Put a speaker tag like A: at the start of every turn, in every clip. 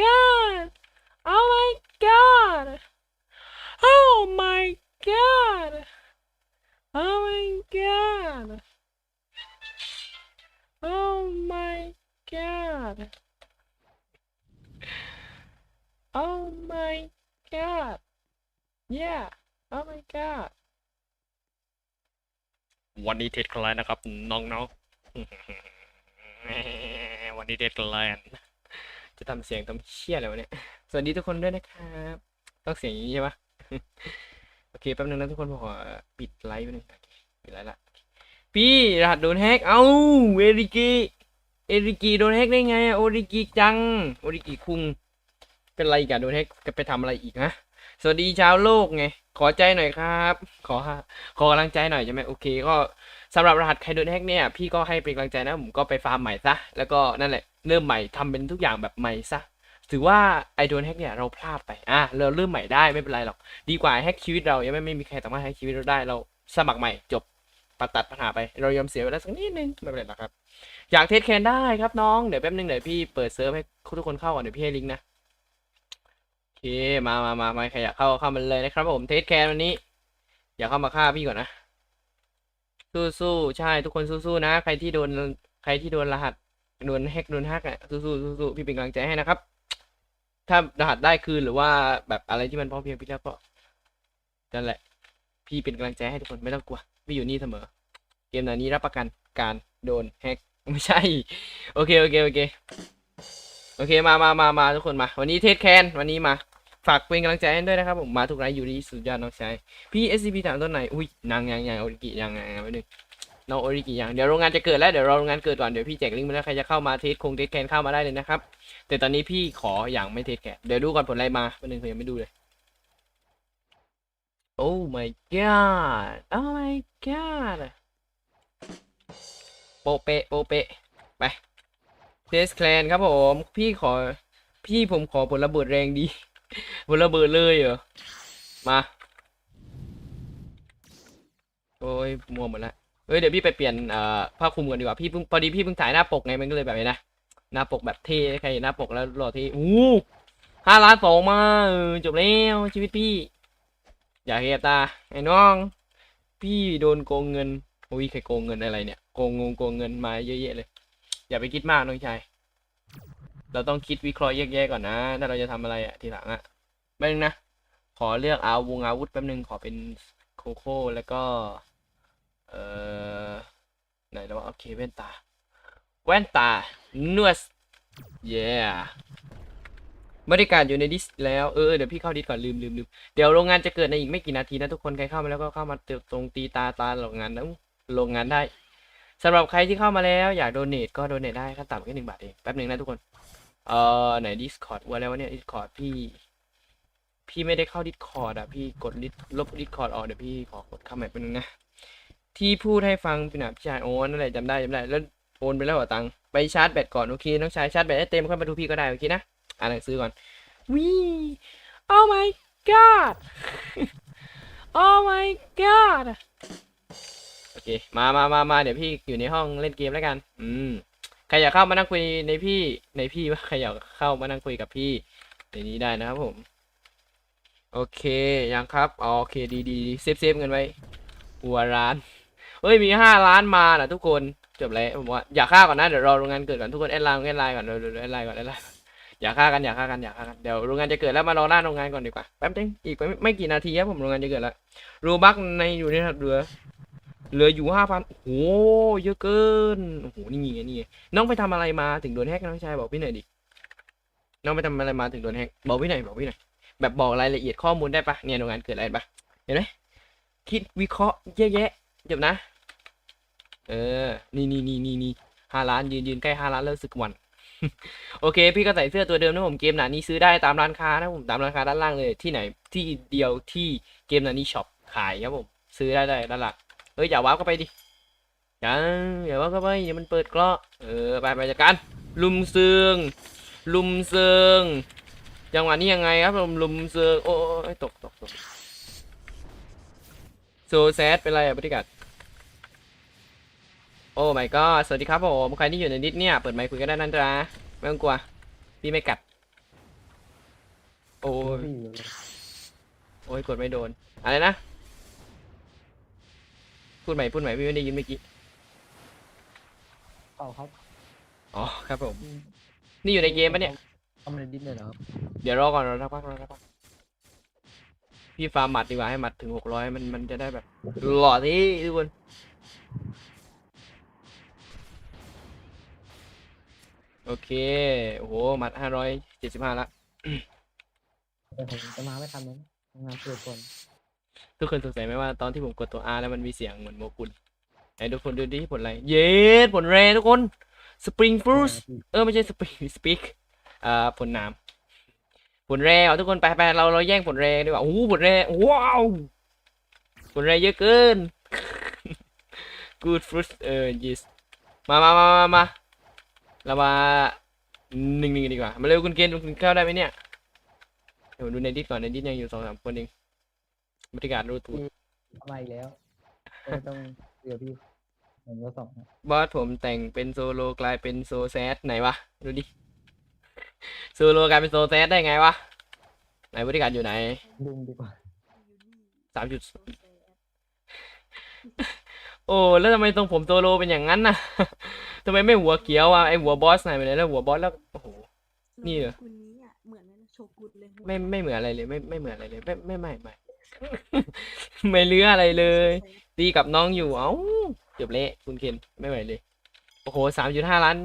A: god oh my god oh my god oh my god oh my god oh my god yeah oh my god วันนี้เท็ดคลายนะครับ น้องๆ วันนี้เท็ดคลาย จะทำเสียงทำเชี่ยอะไรวะเนี่ย สวัสดีทุกคนด้วยนะครับ ต้องเสียงอย่างนี้ใช่ปะโอเคแป๊บนึงนะทุกคนผมขอปิดไลฟ์ไปหนึ่งปิดไลฟ์ละ พี่รหัสโดนแฮก เอ้าเอริกิเอริกิโดนแฮกได้ไงอะโอริกิจัง โอริกิคุง เป็นไรกันโดนแฮกจะไปทำอะไรอีกฮะ สวัสดีชาวโลกไง ขอใจหน่อยครับ ขอขอกำลังใจหน่อยใช่ไหมโอเคก็สำหรับรหัสใครโดนแฮกเนี่ย พี่ก็ให้เป็นกำลังใจนะผมก็ไปฟาร์มใหม่ซะ แล้วก็นั่นแหละ เริ่มใหม่ทำเป็นทุกอย่างแบบใหม่ซะถือว่าไอโดนแฮกเนี่ยเราพลาดไปอะเราเริ่มใหม่ได้ไม่เป็นไรหรอก ดีกว่าแฮกชีวิตเรายังไม่ไม่มีใครสามารถแฮกชีวิตเราได้เราสมัครใหม่จบปัดตัดปัญหาไป เรายอมเสียเวลาสักนิดนึงไม่เป็นไรหรอกครับ อยากเทสแคนได้ครับน้องเดี๋ยวแป๊บนึงเดี๋ยวพี่เปิดเซิร์ฟให้ทุกคนเข้าก่อนเดี๋ยวพี่ให้ลิงก์นะโอเคมามามามาใครอยากเข้าเข้ามาเลยนะครับผมเทสแคนวันนี้อยากเข้ามาฆ่าพี่ก่อนนะสู้สู้ใช่ทุกคนสู้สู้นะ ใครที่โดนใครที่โดนรหัส โดนแฮกโดนแฮกอะสู้สู้สู้สู้พี่เป็นกำลังใจให้นะครับ ถ้ารหัสได้คืนหรือว่าแบบอะไรที่มันพอเพียงพี่แล้วก็นั่นแหละ พี่เป็นกำลังใจให้ทุกคนไม่ต้องกลัวพี่อยู่นี่เสมอ เกมไหนนี้รับประกันการโดนแฮกไม่ใช่ โอเคโอเคโอเคโอเคมามามามาทุกคนมา วันนี้เทสแคนวันนี้มา ฝากเป็นกำลังใจให้ด้วยนะครับผมมาทุกไลฟ์อยู่ดีสุดยอดน้องชายพี่ SCP ถามต้นไหนอุ้ยนางยังยังโอริกิยังยังยังไว้หนึ่ง น้องโอริกิยังเดี๋ยวโรงงานจะเกิดแล้วเดี๋ยวรอโรงงานเกิดก่อนเดี๋ยวพี่แจกลิงก์มาแล้วใครจะเข้ามาเทสคงเทสแคนเข้ามาได้เลยนะครับ แต่ตอนนี้พี่ขออย่างไม่เทสแคนเดี๋ยวดูก่อนผลอะไรมาวันหนึ่งผมยังไม่ดูเลย โอ้ my god โอ้ my god โปเปะโปเปะไปเทสแคนครับผม พี่ขอพี่ผมขอผลระเบิดแรงดีผลระเบิดเลยเหรอมาโอ้ยมัวหมดละ เฮ้ยเดี๋ยวพี่ไปเปลี่ยนเอ่อผ้าคลุมกันดีกว่าพี่เพิ่งพอดีพี่เพิ่งถ่ายหน้าปกไงมันก็เลยแบบนี้นะหน้าปกแบบเท่ใครหน้าปกแล้วรอเท่อู้ห้าล้านสองมาจบแล้วชีวิตพี่ อย่าเฮียตาไอ้น้อง พี่โดนโกงเงินโอ้ยใครโกงเงินอะไรเนี่ยโกงงงโกงเงินมาเยอะแยะเลย อย่าไปคิดมากน้องชายเราต้องคิดวิเคราะห์แยกๆก่อนนะถ้าเราจะทำอะไรอะทีหลังอะแป๊บนึงนะขอเลือกเอาวงอาวุธแป๊บนึงขอเป็นโคโค่แล้วก็ เอ่อไหนแล้ววะโอเคแว่นตา แว่นตาเนวสเย้บริการอยู่ในดิสแล้วเออเดี๋ยวพี่เข้าดิสก่อนลืมลืมลืมเดี๋ยวโรงงานจะเกิดในอีกไม่กี่นาทีนะทุกคนใครเข้ามาแล้วก็เข้ามาเตรงตีตาตาโรงงานนะโรงงานได้สำหรับใครที่เข้ามาแล้วอยากโดเนทก็โดเนทได้ขั้นต่ำแค่หนึ่งบาทเองแป๊บหนึ่งนะทุกคนเอ่อไหน Discord ว่าแล้ววะเนี่ย Discord พี่ พี่ไม่ได้เข้า Discord อะ พี่กดลิลบ Discord ออกเดี๋ยวพี่ขอกดเข้าใหม่แป๊บนึงนะ ที่พูดให้ฟังเป็นแบบพี่ชายโอ้นั่นแหละจำได้จำได้ แล้วโอนไปแล้วเหรอตังค์ไปชาร์จแบตก่อนโอเคน้องชายชาร์จแบตให้เต็มค่อยมาดูพี่ก็ได้โอเคนะอ่านหนังสือก่อนวี oh my god oh my god โอเคมามามามาเดี๋ยวพี่อยู่ในห้องเล่นเกมแล้วกัน อืมใครอยากเข้ามานั่งคุยในพี่ในพี่ว่าใครอยากเข้ามานั่งคุยกับพี่ในนี้ได้นะครับผม โอเคยังครับโอเคดีดีเซฟเซฟเงินไว้หัวร้าน เฮ้ยมีห้าล้านมาน่ะทุกคนจบแล้วผมว่าอย่าฆ่าก่อนนะเดี๋ยวรอโรงงานเกิดก่อนทุกคนแอดไลน์แอดไลน์ก่อนเดี๋ยวเดี๋ยวแอดไลน์ก่อนแอดไลน์อย่าฆ่ากันอย่าฆ่ากันอย่าฆ่ากันเดี๋ยวโรงงานจะเกิดแล้วมารอหน้าโรงงานก่อนดีกว่าแป๊บนึงอีกไม่ไม่กี่นาทีครับผมโรงงานจะเกิดแล้วรูบักในอยู่ในเหลือเหลืออยู่ห้าพันโอ้โหเยอะเกินโอ้โหนี่ไงนี่ไงน้องไปทำอะไรมาถึงโดนแฮกน้องชายบอกพี่หน่อยดิน้องไปทำอะไรมาถึงโดนแฮกบอกพี่หน่อยบอกพี่หน่อยแบบบอกรายละเอียดข้อมูลได้ปะเนี่ยโรงงานเกิดอะไรปะเห็นไหมคิดวิเคราะห์แยะๆเดี๋ยวนะ เออ นี่นี่นี่นี่นี่ห้าล้านยืนยืนใกล้ห้าล้านแล้วรู้สึกหวัน โอเค พี่ก็ใส่เสื้อตัวเดิมนะผมเกมหนานี้ซื้อได้ตามร้านค้านะผมตามร้านค้าด้านล่างเลยที่ไหนที่เดียวที่เกมหนานี้ช็อปขายครับผม ซื้อได้ได้ด้านหลังเฮ้ยอย่าว้าวเข้าไปดิอย่าอย่าว้าวเข้าไปเดี๋ยวมันเปิดเกราะเออไปไปจัดการลุมเซึงลุมเซึงจังหวะนี้ยังไงครับผมลุมเซึงโอ้ยตกตกตกโซแซดเป็นไรอะบริการ โอ้ my god สวัสดีครับผมใครที่อยู่ในดิสเนี่ยเปิดไมค์คุยกันได้นั่นจ้าไม่ต้องกลัว พี่ไม่กัด โอ้ย
B: พี่อยู่เลย
A: โอ้ยกดไม่โดน อะไรนะ พูดใหม่พูดใหม่พี่ไม่ได้ยินเมื่อกี้
B: เปล่าครับ
A: อ๋อครับผม
B: อืม
A: นี่อยู่ในเกมปะเนี่ย
B: ทำอะไรดิ้นเลยเหรอครับ
A: เดี๋ยวรอก่อนรอสักพักรอสักพักพี่ฟาร์มหมัดดีกว่าให้หมัดถึงหกร้อยมันมันจะได้แบบหล่อที่ทุกคน โอเค โอ้โหหมัดห้าร้อยเจ็ดสิบห้าละ
B: แต่ผมจะมาไม่ทันเลยทำงานเพื่อคน
A: ทุกคนสงสัยไหมว่าตอนที่ผมกดตัว R แล้วมันมีเสียงเหมือนโมกุลไหนทุกคนดูดิผลอะไร เย้ผลแรทุกคน Spring Fruit เออไม่ใช่ Spring Speak อ่าผลน้ำผลแรเอาทุกคนไปไปเราเราแย่งผลแรดีกว่าโอ้โหผลแรว้าวผลแรเยอะเกิน Good fruit เออ yes มามามามามา เรามาหนึ่งหนึ่งดีกว่า มาเร็วคุณเกณฑ์คุณเข้าได้ไหมเนี่ย เดี๋ยวผมดูในดิสก่อนในดิสยังอยู่สองสามคนเองบรรยากาศรู้ตัว
B: มาอีกแล้วไม่ต้องเดี๋ยวพี่ผมก็สองนะ
A: บอสผมแต่งเป็นโซโลกลายเป็นโซแซดไหนวะ ดูดิ โซโลกลายเป็นโซแซดได้ไงวะ ไหนบริการอยู่ไหน
B: ดึงดีกว่า
A: สามจุด โอ้แล้วทำไมตรงผมโซโลเป็นอย่างนั้นน่ะทำไมไม่หัวเขียวอะไอหัวบอสไหนไปไหนแล้วหัวบอสแล้วโอ้โห นี่เหรอ
C: คนนี้อะเหมือนโชกุนเลย
A: ไม่ไม่เหมือนอะไรเลย ไม่ไม่เหมือนอะไรเลย ไม่ไม่ไม่ไม่ไม่เลืออะไรเลย ตีกับน้องอยู่เอ้าเจ็บเละคุณเคนไม่ไหวเลยโอ้โหสามจุดห้าล้าน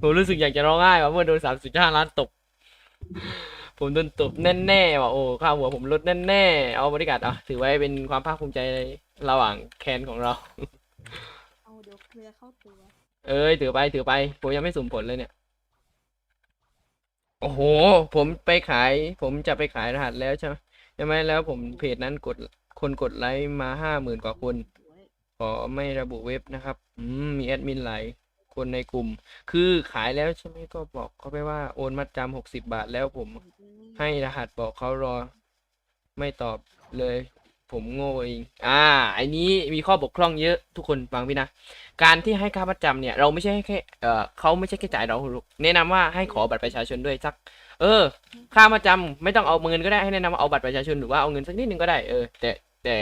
A: ผมรู้สึกอยากจะร้องไห้ว่ะเมื่อโดนสามจุดห้าล้านตบผมโดนตบแน่ๆว่ะโอ้ค่าหัวผมลดแน่ๆเอาบริการอะถือไว้เป็นความภาคภูมิใจใน ระหว่างแคนของเรา
C: เอาเดี๋ยวเคลียร์เข้าตัว
A: เอ้ยถือไปถือไป ผมยังไม่สุ่มผลเลยเนี่ย โอ้โห ผมไปขาย ผมจะไปขายรหัสแล้วใช่ไหมใช่ไหมแล้วผมเพจนั้นกดคนกดไลค์มาห้าหมื่นกว่าคน
C: สวย
A: ขอไม่ระบุเว็บนะครับ อืมมีแอดมินหลายคนในกลุ่ม คือขายแล้วใช่ไหมก็บอกเขาไปว่าโอนมัดจำหกสิบาทแล้วผม ให้รหัสบอกเขารอ ไม่ตอบเลย ผมโง่เอง อ่า ไอ้นี้มีข้อบกพร่องเยอะทุกคนฟังพี่นะ การที่ให้ค่ามัดจำเนี่ย เราไม่ใช่แค่ เอ่อเขาไม่ใช่แค่จ่ายเราแนะนำว่าให้ขอบัตรประชาชนด้วยสัก เออ ค่ามัดจำไม่ต้องเอาเงินก็ได้ ให้แนะนำว่าเอาบัตรประชาชนหรือว่าเอาเงินสักนิดนึงก็ได้ เออ แต่แต่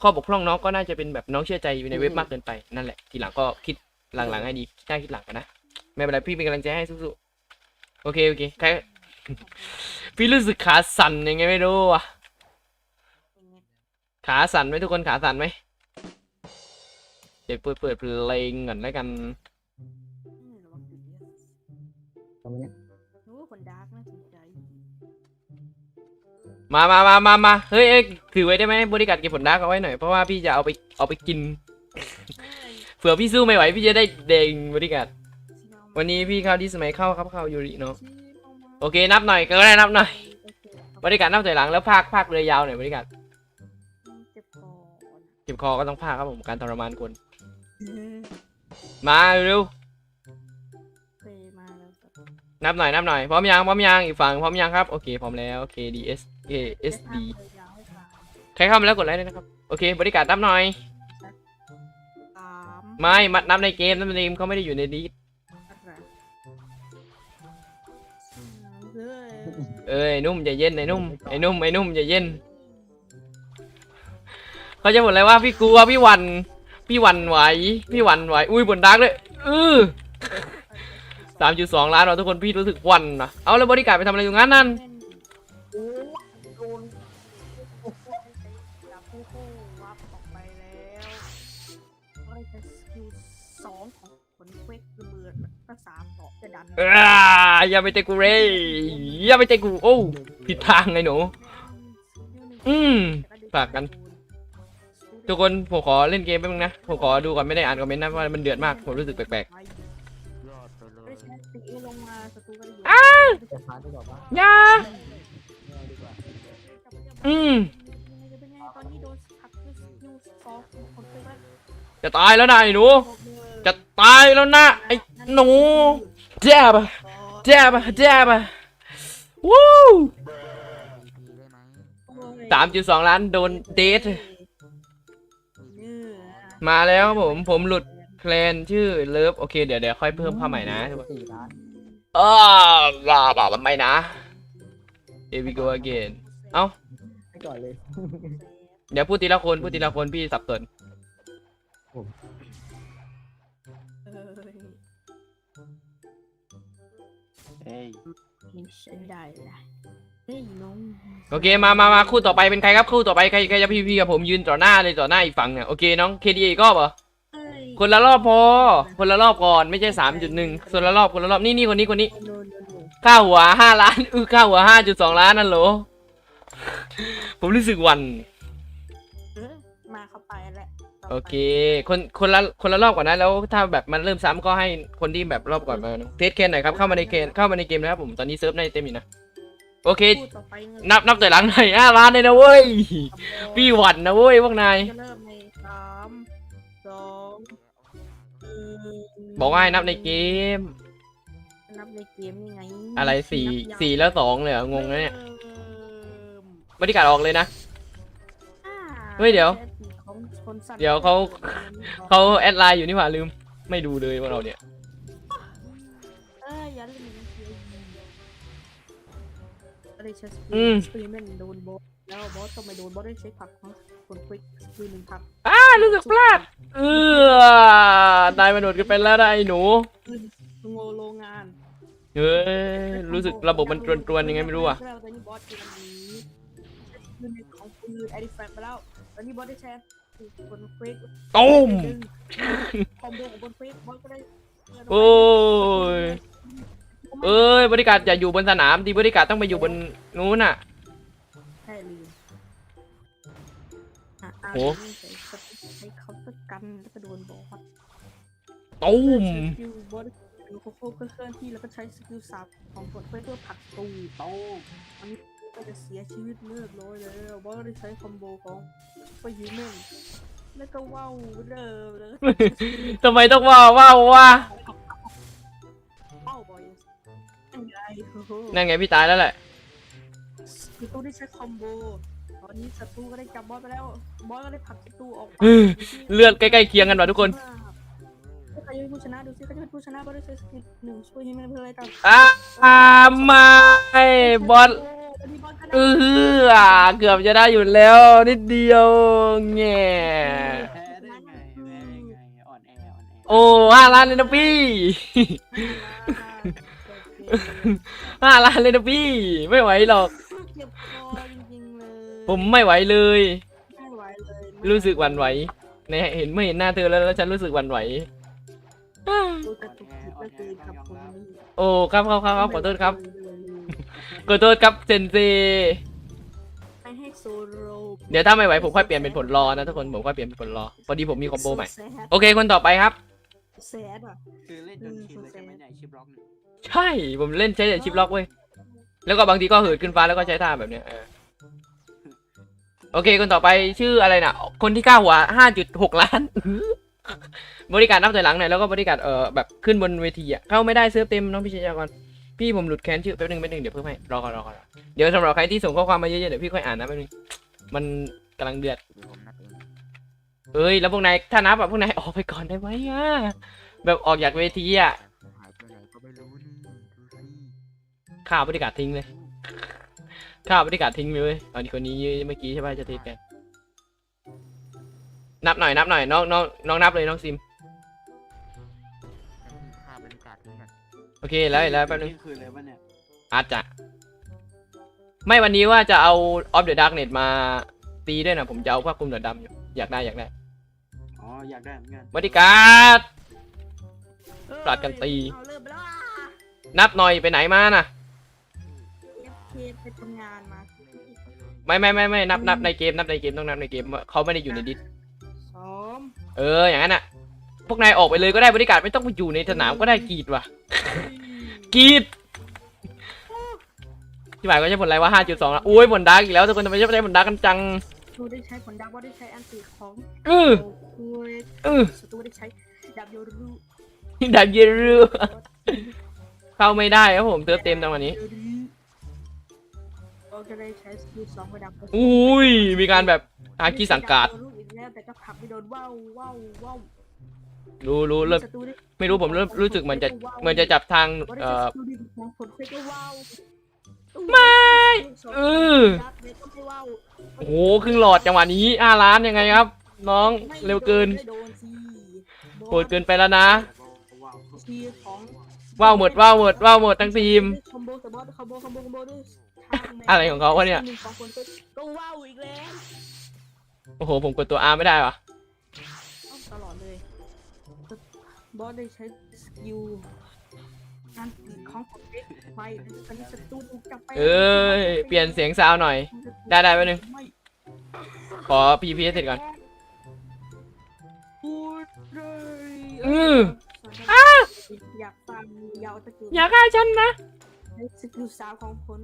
A: ข้อบกพร่องน้องก็น่าจะเป็นแบบน้องเชื่อใจอยู่ในเว็บมากเกินไป นั่นแหละ ทีหลังก็คิดหลังๆให้ดีน่าคิดหลังกันนะ ไม่เป็นไรพี่เป็นกำลังใจให้สู้ๆ โอเคโอเคใครพี่รู้สึกขาสั่นยังไงไม่รู้อะ ขาสั่นไหมทุกคนขาสั่นไหมเดี๋ยวเปิดเปิดเพลงก่อนแล้วกัน
C: อืมระวังจุดเนี้ย
B: ทำไมเนี่ย
C: โอ้คนดาร์กน่าสนใจ
A: มามามามามาเฮ้ยเอ้ยถือไว้ได้ไหมบริการเก็บผลดาร์กเอาไว้หน่อย เพราะว่าพี่จะเอาไปเอาไปกิน
C: เฮ้ย
A: เผื่อพี่สู้ไม่ไหวพี่จะได้เด้งบริการ
C: ชิโนมา
A: วันนี้พี่เข้าที่สมัยเข้าครับเข้ายูริเนาะ
C: ชิโนมา
A: โอเคนับหน่อยก็ได้นับหน่อย
C: โอเคครับ
A: บริการนับถอยหลังแล้วภาคภาคเรือยาวหน่อยบริการ
C: เจ็บคอ
A: เจ็บคอก็ต้องภาคครับผมการทรมานคน
C: เออ
A: มาเร็ว
C: เคยมาแล้วครับ
A: นับหน่อยนับหน่อยพร้อมยังพร้อมยังอีกฝั่งพร้อมยังครับโอเคพร้อมแล้วโอเค D S A S D
C: จะทำเลยยาวให้ฟัง
A: ใครเข้ามาแล้วกดไลค์ด้วยนะครับโอเคบริการนับหน่อย
C: สาม
A: ไม่มัดนับในเกมนับในเกมเขาไม่ได้อยู่ในดีด
C: อะไรเฮ้ย
A: เอ้ยไอ้นุ่มใจเย็นไอ้นุ่มไอ้นุ่มไอ้นุ่มใจเย็น เขาจะบ่นอะไรว่าพี่กลัวพี่หวัน พี่หวันไหว พี่หวันไหว อุ้ยบนดักเลยเออสามจุดสองล้านเราทุกคนพี่รู้สึกหวันนะเอาแล้วบริการไปทำอะไรอยู่งั้นนั่น
C: โอ้โดนจับผู้คู่วับออกไปแล้วก็จะสกิลสองของผลเควกระเบิดก็สามต่อจะดัน
A: เอ้ยอย่าไปเตะกูเรยอย่าไปเตะกู โอ้ ผิดทางไงหนู อืมฝากกัน ทุกคนผมขอเล่นเกมแป๊บนึงนะ ผมขอดูก่อนไม่ได้อ่านคอมเมนต์นะเพราะว่ามันเดือดมาก ผมรู้สึกแปลก
D: ยอดไปเล
C: ไม่
D: ย
C: ใช่ตีลงมาศัตรูก็ได้อยู่
B: จะพาดีกว่าปะ
A: ๆอย่า
B: ไม่เอาดีกว่า
A: อืม
C: เป็นไงตอนนี้โดนหักด้วยสกิลสองของคนเควก
A: จะตายแล้วนะไอ้หนู จะตายแล้วนะไอ้หนูแจ๊บอะแจ๊บอะแจ๊บอะวู้
D: ดีได้ไหม
A: สามจุดสองล้านโดนเดท
C: เนื้อ
A: มาแล้วครับผมผมหลุดแคลนชื่อเลิฟโอเคเดี๋ยวเดี๋ยวค่อยเพิ่มเข้าใหม่นะ
B: สี่ล้าน
A: เออรอบอกมันไม่นะ here we go again เอ้า
B: ให้ก่อนเลย
A: เดี๋ยวพูดทีละคนพูดทีละคนพี่สับสน
C: เอ้ย
D: เฮ้ย
C: ไม่ใช่ได้ละ เฮ้ยน้อง
A: โอเคมามามาคู่ต่อไปเป็นใครครับคู่ต่อไปใครใครจะพีพีกับผมยืนต่อหน้าเลยต่อหน้าอีกฝั่งเนี่ยโอเคน้อง KDA อีกรอบเหรอ
C: เอ้ย
A: คนละรอบพอ คนละรอบก่อนไม่ใช่สามจุดหนึ่งคนละรอบคนละรอบนี่นี่คนนี้คนนี้
C: โนโนโน
A: ค่าหัวห้าล้านอือค่าหัวห้าจุดสองล้านนั่นเหรอ ผมรู้สึกหวัน
C: เออมาเข้าไปแล้วต่ไป
A: โอเค คนคนละคนละรอบก่อนนะแล้วถ้าแบบมันเริ่มซ้ำก็ให้คนที่แบบรอบก่อนมาเทสเคนหน่อยครับเข้ามาในเคนเข้ามาในเกมนะครับผมตอนนี้เซิร์ฟในเต็มอยู่นะ โอเค
C: พูดต่อไปเงิน
A: นับนับแต่หลังหน่อยห้าล้านเลยนะเว้ย พี่หวันนะเว้ยพวกนาย
C: จะเริ่มในสามสองหนึ่ง
A: บอกว่าให้นับในเกม
C: นับในเกมยังไง
A: อะไรสี่
C: นับยัง
A: สี่แล้วสองเลยเหรองงนะเนี่ย
C: เริ่ม
A: บริการออกเลยนะ
C: อ่า
A: เฮ้ยเดี๋ยว
C: ของคนสัตว์
A: เดี๋ยวเขา เขาแอดไลน์อยู่นี่หว่าลืม ไม่ดูเลยว่าเราเนี่ย
C: ไรใช้ส
A: อืม
C: ปีเมนโดนบอสแล้วบอสก็ไม่โดนบอสได้ใช้ผักของคนควิกสปีหนึ่งผัก
A: อ้ารู้สึกพลาดเออตายมาโดดกันไปแล้วนะไอ้หนู
C: โงโรงงาน
A: เฮ้ยรู้สึกระบบมันตรวนๆยังไงไม่รู้อะ
C: แล้วตอนนี้บอสเกมนี้ปืนของปืนไอดิแฟกไปแล้วตอนนี้บอสได้ใช้คนควิก
A: ตุ้ม
C: คอมโบของบนควิกบอสก็ได้
A: โอ้ย เอ้ยบริการอย่าอยู่บนสนามดีบริการต้องไปอยู่บนนู้นน่ะ
C: ใช่ลืมอะอะ
A: โห
C: ใช้สติ๊กใช้เคาน์เตอร์กันแล้วก็โดนบอส
A: ตุ้ม
C: สกิลบอสเป็นโคโค่เคลื่อนที่แล้วก็ใช้สกิลสับของผลเพื่อเพื่อผลักตูโตอันนี้ก็จะเสียชีวิตเลือดร้อยแล้วบอสได้ใช้คอมโบของไปยูเมนแล้วก็ว้าวเริ่มเลย
A: ทำไมต้องว่าว่าวว่
C: ไงโอ้โห
A: นั่นไงพี่ตายแล้วแหละ
C: ศัตรูได้ใช้คอมโบ ตอนนี้ศัตรูก็ได้จับบอสไปแล้ว บอสก็ได้ผลักศัตรูออกไป
A: เออ เลือดใกล้ๆเคียงกันว่ะทุกคน
C: ใครจะเป็นผู้ชนะดูสิใครจะเป็นผู้ชนะบอสได้ใช้สกิลหนึ่งช่วยให้มันเพื่ออะไรต่อ
A: อ้ามาไอ้บอส
C: ตอนนี้บอสก็ได้
A: เออเกือบจะได้อยู่แล้ว นิดเดียวแง่
D: แพ้ได้ไงแพ้ได้ไงอ่อนแออ่อนแอ
A: โอ้ห้าล้านเลยนะพี่ ห้าล้าน เลยนะพี่ ไม่ไหวหรอก
C: เจ็บคอจริงๆเลย
A: ผมไม่ไหวเลย
C: ไม่ไหวเลย
A: รู้สึกหวั่นไหวในเห็นไม่เห็นหน้าเธอแล้วแล้วฉันรู้สึกหวั่นไหว
C: ดูกระตุกจิตก็คือกับคนนี้
A: โอ้ครับครับครับครับขอโทษครับขอโทษครับเซนเซ
C: ไม่ให้โซโล
A: เดี๋ยวถ้าไม่ไหวผมค่อยเปลี่ยนเป็นผลรอนะทุกคนผมค่อยเปลี่ยนเป็นผลรอพอดีผมมีคอมโบใหม่
C: แซด
A: โอเคคนต่อไปครับ
C: แซดอะ
D: คือเล่นจนชินเลยใช่ไหมเนี่ยชิปล็อกเนี่ย
A: ใช่ผมเล่นใช้แต่ชิปล็อกเว้ยแล้วก็บางทีก็เหินขึ้นฟ้าแล้วก็ใช้ท่าแบบเนี้ยเออโอเคคนต่อไปชื่ออะไรนะคนที่ก้าวหัวห้าจุดหกล้าน บริการนับถอยหลังหน่อยแล้วก็บริการเออแบบขึ้นบนเวทีอะเข้าไม่ได้เซิร์ฟเต็มน้องพี่ชัยกรพี่ผมหลุดแคนชื่อแป๊บนึงแป๊บนึงเดี๋ยวเพิ่มให้รอก่อนรอก่อนเดี๋ยวสำหรับใครที่ส่งข้อความมาเยอะๆเดี๋ยวพี่ค่อยอ่านนะแป๊บนึงมันกำลังเดือด
D: เดี๋ยวผมนับเอง
A: เอ้ยแล้วพวกนายถ้านับอะพวกนายออกไปก่อนได้ไหมอะแบบออกจากเวทีอะ ข้าวบริการทิ้งเลยข้าวบริการทิ้งเลยอันนี้คนนี้เมื่อกี้ใช่ป่ะจะเทสกันนับหน่อยนับหน่อยน้องน้องน้องนับเลยน้องซิม
D: ให้พี่ฆ่าบรรยากาศนี้กัน
A: โอเคแล้วแล้วแป๊บนึง
D: คืนเลยป่ะเนี่ย
A: อาจจะไม่วันนี้ว่าจะเอาออฟเดอะดาร์กเน็ตมาตีด้วยนะผมจะเอาผ้าคลุมเหนือดำอยู่อยากได้อยากได้
D: อ๋ออยากได้เหมือนกัน
A: บริการปราดกันตี
C: เอาเริ่มไปแล้วอะ
A: นับหน่อยไปไหนมาน่ะ
C: ไม่
A: ไม่ไม่ไม่นับนับในเกมนับในเกมต้องนับในเกมเขาไม่ได้อยู่ในดิส
C: สอง
A: เอออย่างนั้นอะ พวกนายออกไปเลยก็ได้บริการไม่ต้องไปอยู่ในสนามก็ได้กรีดว่ะกรีดที่หมายก็ใช้ผลอะไรวะห้าจุดสองละอุ้ยผลดาร์กอีกแล้วทุกคนทำไมใช้ผลดาร์กกันจัง
C: สตูได้ใช้ผลดับว่าได้ใช้อันติของ
A: เออ
C: โอ้คุย
A: เออ
C: สตูได้ใช้ดับโยรู
A: ดาบเยรูเข้าไม่ได้ครับผมเติมเต็มจังวันนี้
C: เราจะได้ใช้สกิลสองไปดับ
A: อุ้ย มีการแบบอาคีสังกาด
C: ดับโยรูอีกแล้วแต่ก็ขับไม่โดนว้าวว้าวว้าว
A: รู้รู้เริ่ม
C: สตูได้
A: ไม่รู้ผมเริ่มรู้สึกเหมือนจะเหมือนจะจับทาง
C: ได้
A: เอ่อ ไม่เออ โอ้โหครึ่งหลอดจังหวะนี้ห้าล้านยังไงครับ น้องเร็วเกิน
C: ไม่โดนสิ
A: โหดเกินไปแล้วนะ
D: ว้าว
A: หมดว้าวหมดว้าวหมดทั้งทีม
C: คอมโบสบอสคอมโบคอมโบคอมโบด้วย
A: อะไรของเขาวะเนี่ย
C: หงสองคนก็ก็ว้าวอีกแล้ว
A: โอ้โห ผมกดตัว R ไม่ได้วะ
C: เอาตลอดเลยบอสได้ใช้สกิลการตีของผมเด็กไปตอนนี้ศัตรูถูกจับไป
A: เอ้ย เปลี่ยนเสียงซาวหน่อย ได้ได้แป๊บนึง
C: ไม่
A: ขอ PVP ให้เสร็จก่อน
C: พูดเลย
A: อืม
C: อยากฟังยาวตะกิว
A: อย่าฆ่าฉันนะ
C: ในสกิลสาวของผล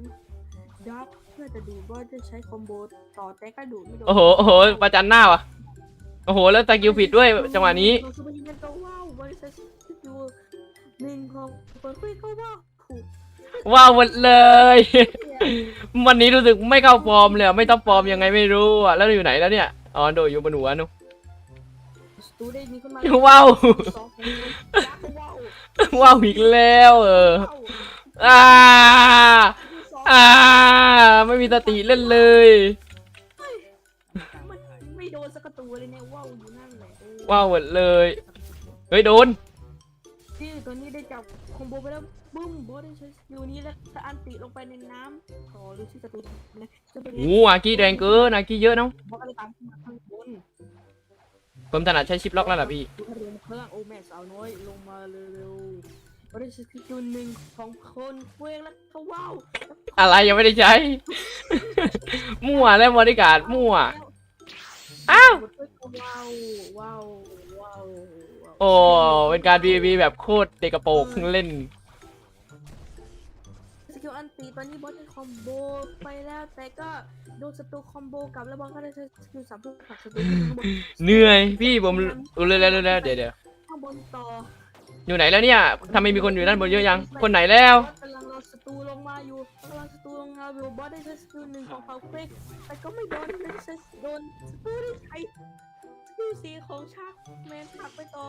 C: ดับเพื่อจะดูว่าจะใช้คอมโบต่อแต่ก็ดูไม่โดน
A: โอ้โห โอ้โห ประจันหน้าวะโอ้โห แล้วตะกิวผิดด้วยจังหวะนี้
C: เราจะไปยิงกันก็ว้าวบริษัทสกิลหนึ่งของเปิดคุยก็ว้าวถูก
A: ว้าวหมดเลย วันนี้รู้สึกไม่เข้าฟอร์มเลยอะไม่ต้องฟอร์มยังไงไม่รู้อะแล้วอยู่ไหนแล้วเนี่ย อ๋อ โดยอยู่บนหัวนุ
C: สตูได้มีขึ้นมา
A: ว้าว
C: สองคนยักษ์ว้าว
A: ว้าวอีกแล้วเอออ่า
C: สอง
A: อ่า ไม่มีสติเล่นเลย
C: มันไม่โดนสักตัวเลยเนี่ยว้าวอยู่นั่นแหละเออ
A: ว้าวหมดเลย เฮ้ยโดน
C: ที่ตัวนี้ได้จับคอมโบไปแล้วบึ้มบอสได้ใช้สกิลนี้แล้วถ้าอันติลงไปในน้ำต่อหรือที่สตูนะจะเป็น
A: โอ้อากี้แรงเกินอากี้เยอะเนาะ
C: บอสก็เลยตามขึ้นมาข้างบน
A: ผมถนัดใช้ชิปล็อกแล้วล่ะพี่
C: ดูให้ลงเครื่องโอ้แม่สาวน้อยลงมาเร็ว ๆบอสได้ใช้สกิลหนึ่งของคนเคว้งแล้วเขาว้าว
A: อะไรยังไม่ได้ใช้ มั่วแล้วบริการมั่ว อ้าว
C: ว้าวว้าวว้าว
A: โอ้เป็นการ PVP แบบโคตรเด็กกระโปรงเพิ่งเล่น
C: สกิลอันตีตอนนี้บอสได้คอมโบไปแล้วแต่ก็โดนศัตรูคอมโบกลับแล้วบอสก็ได้ใช้สกิลสามเพื่อผลักศัตรูขึ้นข้างบน
A: เหนื่อยพี่ผมรู้เลยแล้วรู้แล้วเดี๋ยวเดี๋ยว
C: ข้างบนต่อ
A: อยู่ไหนแล้วเนี่ยทำไมมีคนอยู่ด้านบนเยอะยัง คนไหนแล้ว
C: บอสกำลังรอศัตรูลงมาอยู่กำลังศัตรูลงมาอยู่บอสได้ใช้สกิลหนึ่งของเขาเฟกแต่ก็ไม่โดนได้ใช้โดนศัตรูได้ใช้สกิลสีของชาร์กแมนผลักไปต่อ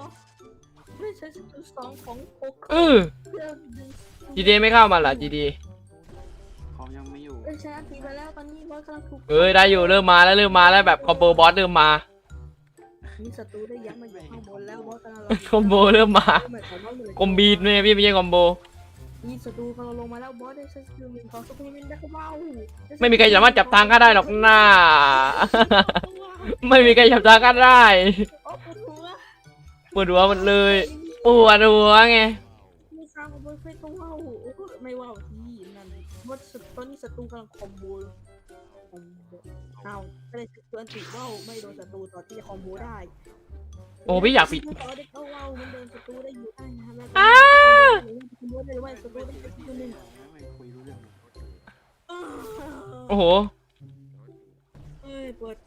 C: ได้ใช้สกิลสองของโคก
A: เออ
C: เพื่อดึง
A: GD ไม่เข้ามาเหรอ GD
D: เขายังไม่อยู่
C: ได้ใช้อันตีไปแล้วตอนนี้บอสกำลังถูก
A: เอ้ยได้อยู่เริ่มมาแล้วเริ่มมาแล้วแบบคอมโบบอสเริ่มมา
C: มีศัตรูได้ยัดมาอยู่ข้างบนแล้วบอสกำลังรอ
A: คอมโบเริ่มมา
C: หมายความว่าเลย
A: คอมบีดเนี่ยพี่ไม่ใช่คอมโบ
C: มีศัตรูกำลังลงมาแล้วบอสได้ใช้สกิลหนึ่งของสกิลมินได้ก็ว้าว
A: ไม่มีใครสามารถจับทางข้าได้หรอกนะไม่มีใครจับทางข้าได้
C: โอ้ปวดหัว
A: ปวดหัวหมดเลยปวดหัวไง
C: มีสร้างของบอสเฟกก็ว้าวโอ้ไม่ว้าวที่นั่นบอสตอนนี้ศัตรูกำลังคอมโบคอมโบเอาไม่ได้ส กิลอันติว้าวไม่โดนศัตรูต่อที่จะคอมโบได้
A: โอ้พี่อยากปิด
C: ต่อได้ก็ว้าวมันเดินศัตรูได้อยู่ได้นะครับแล้ว
A: อ้า
C: คอมโบได้หรือไม่ศัตรูได้สกิลหนึ่ง
D: ไม่คุยรู้เรื่องเลย
A: โอ้โห
C: เอ้ยเปิด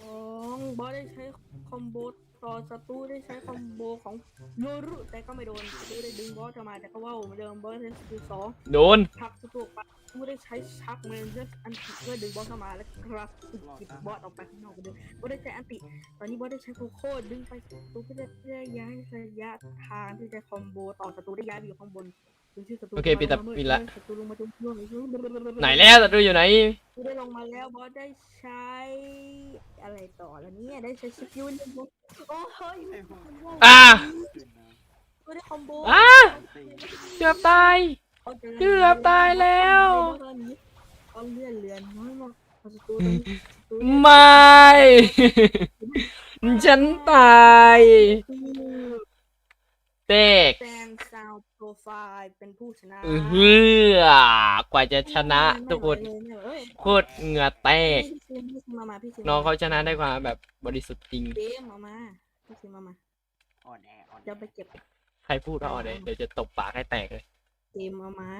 C: สองบอสได้ใช้คอมโบ ต่อศัตรูได้ใช้คอมโบของโนรุแต่ก็ไม่โดนศัตรูได้ดึงบอสออกมาแต่ก็ว่าวเหมือนเดิมบอสได้สกิลสอง
A: โดน
C: ผลักศัตรูออกไปศัตรูได้ใช้ชักเมนเจอร์อันติเพื่อดึงบอสเข้ามาและกระตุกบอสออกไปข้างนอกเหมือนเดิมบอสได้ใช้อันติ ตอนนี้บอสได้ใช้โคโค่ดึงไปศัตรูเพื่อจะได้ย้ายระยะทางที่จะคอมโบต่อศัตรูได้ย้ายไปอยู่ข้างบนดูชื่อศัตรู
A: โอเคปิดละปิดละ
C: ศัตรูลงมาตรงช่วง
A: ไหนแล้วศัตรูอยู่ไหน
C: กูได้ลงมาแล้วบอสได้ใช้ อะไรต่อแล้วเนี่ยได้ใช้สกิลหนึ่งโอ้เฮ้ย
A: อ่า
C: กูได้คอมโบ
A: อ่าเกือบตาย เกือบตายแล้ว
C: เอาเลื่อนเรือนน้อยมากเอาสตูตรงนี้สตู
A: ไม่ ฉันตาย เตก
C: แซงซาว โปรไฟล์เป็นผู้ชนะ
A: เออเฮือกว่าจะชนะทุกคน
C: ไม่ไหวเลย
A: โคตรเหงื่อแตก
C: พี่ซิมพี่ซิมมามาพี่ซิม
A: น้องเขาชนะได้ความแบบบริสุทธิ์จริง
C: เกมมามาพี่ซิมมามา
D: อ่อนแออ่อนแอ
C: จะไปเก็บ
A: ใครพูดว่าอ่อนเลยเดี๋ยวจะตบปากให้แตกเลย
C: เกมมามา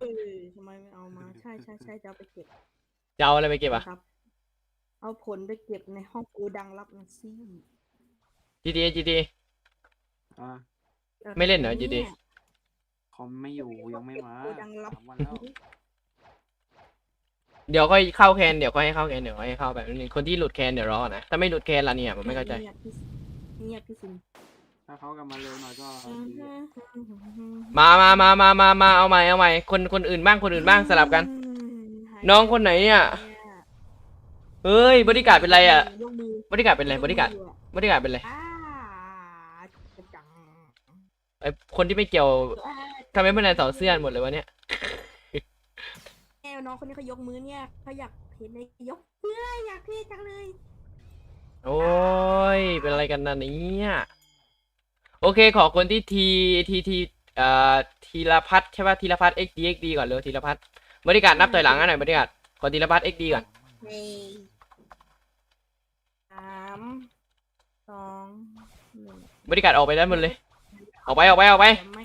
C: เออทำไมไม่เอามา ใช่ใช่ใช่จะเอาไปเก็บ
A: จะเอาอะไรไปเก็บอะ
C: ครับ เอาผลไปเก็บในห้องกูดังรับนะสิ
A: GTA GTA
D: อะ
A: ไม่เล่นเหรอ GD
D: เขาไม่อยู่ยังไม่มา
C: โกดังรับ
D: สามวันแล้ว
A: เดี๋ยวค่อยเข้าแคนเดี๋ยวค่อยให้เข้าแคนเดี๋ยวค่อยให้เข้าแบบนึงคนที่หลุดแคนเดี๋ยวรอนะถ้าไม่หลุดแคนละเนี่ยผมไม่เข้าใจ
C: เงียบพี่เงียบพี่ซิม
D: ถ้าเขากลับมาเร็วหน่อยก็ดี
A: มามามามามามาเอาใหม่เอาใหม่คนคนอื่นบ้างคนอื่นบ้างสลับกัน น้องคนไหนเนี่ยเฮ้ยบริการดเป็นไรอะ
C: ยกมือบ
A: ริการดเป็นไรบริการดบริการดเป็นไร
C: อ่าจัง
A: ไอคนที่ไม่เกี่ยวทำไมเพื่อนนายสาวเสื้อหมดเลยวะเนี่ย
C: แอวน้องคนนี้เขายกมือเนี่ยเขาอยากเห็นในยกเพื่ออยากเท่จังเลย
A: โอ้ยเป็นอะไรกันนะเนี่ยโอเคขอคนที่ทีทีทีเอ่อธีรพัฒน์ใช่ป่ะธีรพัฒน์ XD XD ก่อนเร็วธีรพัฒน์บริการนับถอยหลังให้หน่อยบริการขอธีรพัฒน์ XD ก่อน
C: เฮ้ยสามสองหนึ่ง
A: บริการออกไปด้านบนเลย ออกไปออกไปออกไป
C: ไม่